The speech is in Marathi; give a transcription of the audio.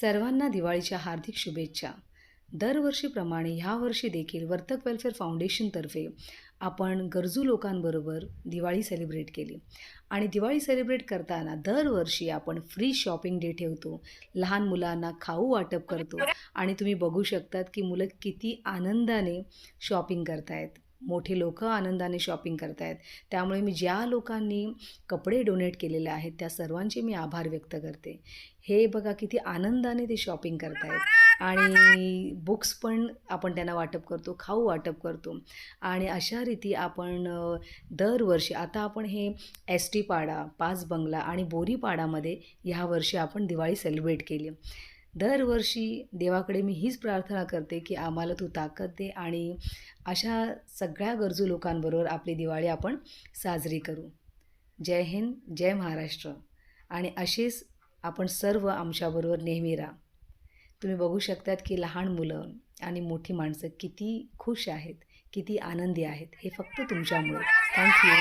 सर्वांना दिवाळीच्या हार्दिक शुभेच्छा. दरवर्षीप्रमाणे ह्यावर्षी देखील वर्तक वेलफेअर फाउंडेशनतर्फे आपण गरजू लोकांबरोबर दिवाळी सेलिब्रेट केली. आणि दिवाळी सेलिब्रेट करताना दरवर्षी आपण फ्री शॉपिंग डे ठेवतो. लहान मुलांना खाऊ वाटप करतो. आणि तुम्ही बघू शकतात की मुलं किती आनंदाने शॉपिंग करतायत. मोठे लोक आनंदाने शॉपिंग करतायत. त्यामुळे मी ज्या लोकांनी कपडे डोनेट केलेले आहेत त्या सर्वांचे मी आभार व्यक्त करते. हे बघा किती आनंदाने ते शॉपिंग करतायत. आणि बुक्स पण आपण त्यांना वाटप करतो खाऊ वाटप करतो. आणि अशा रीती आपण दरवर्षी आता आपण हे एस टी पाडा पाच बंगला आणि बोरीपाडामध्ये ह्या वर्षी आपण दिवाळी सेलिब्रेट केली. दरवर्षी देवाकडे मी हीच प्रार्थना करते की आम्हाला तू ताकद दे आणि अशा सगळ्या गरजू लोकांबरोबर आपली दिवाळी आपण साजरी करू. जय हिंद जय महाराष्ट्र. आणि अशीच आपण सर्व आमच्याबरोबर नेहमी राहा. तुम्ही बघू शकतात की लहान मुलं आणि मोठी माणसं किती खुश आहेत किती आनंदी आहेत हे फक्त तुमच्यामुळे. थँक्यू